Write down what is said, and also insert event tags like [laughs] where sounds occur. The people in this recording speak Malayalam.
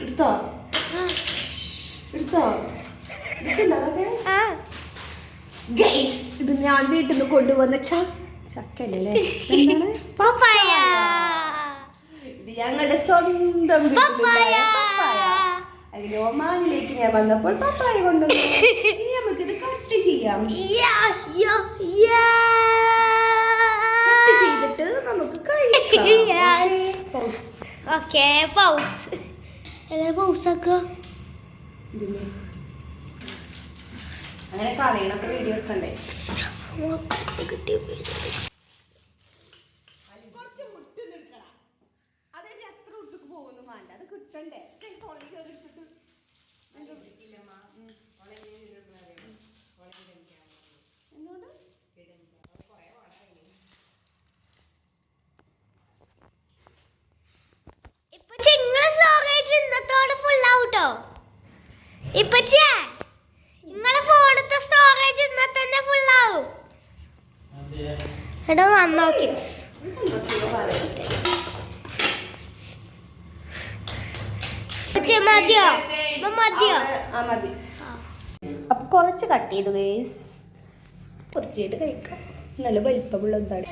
എടുത്തോ? എടുത്തോ. ഗൈസ് ഇത് ഞാൻ വീട്ടിൽ നിന്ന് കൊണ്ടുവന്ന ചക്കല്ലേ പപ്പായ. ഇത് ഞങ്ങളുടെ സ്വന്തം വീട്ടിലുണ്ടായ പപ്പായ. അതിന് ഒമാനിലേക്ക് ഞാൻ വന്നപ്പോൾ പപ്പായ കൊണ്ടുവന്നു. [laughs] കട്ട് ചെയ്യാം. യാ, യാ, യാ. കട്ട് ചെയ്തിട്ട് നമുക്ക് കഴിക്കാം. [laughs] Yes. Okay, pause. Okay pause എങ്ങനെ. അങ്ങനെ വീഡിയോ കിട്ടിയ പോകുന്നു വേണ്ട അത് കിട്ടണ്ടേ? ആവട്ടോ ഇപ്പച്ചേ നിങ്ങളെ ഫോണത്തെ സ്റ്റോറേജ് ഇന്നത്തെ തന്നെ ഫുൾ ആവും. എടാ വന്നോക്കി മതിയോ? മതിയോ? അപ്പൊ കുറച്ച് കട്ട് ചെയ്തു ഗേസ് കുറച്ചായിട്ട് കഴിക്കാം. നല്ല വലിപ്പമുള്ള എന്താണ്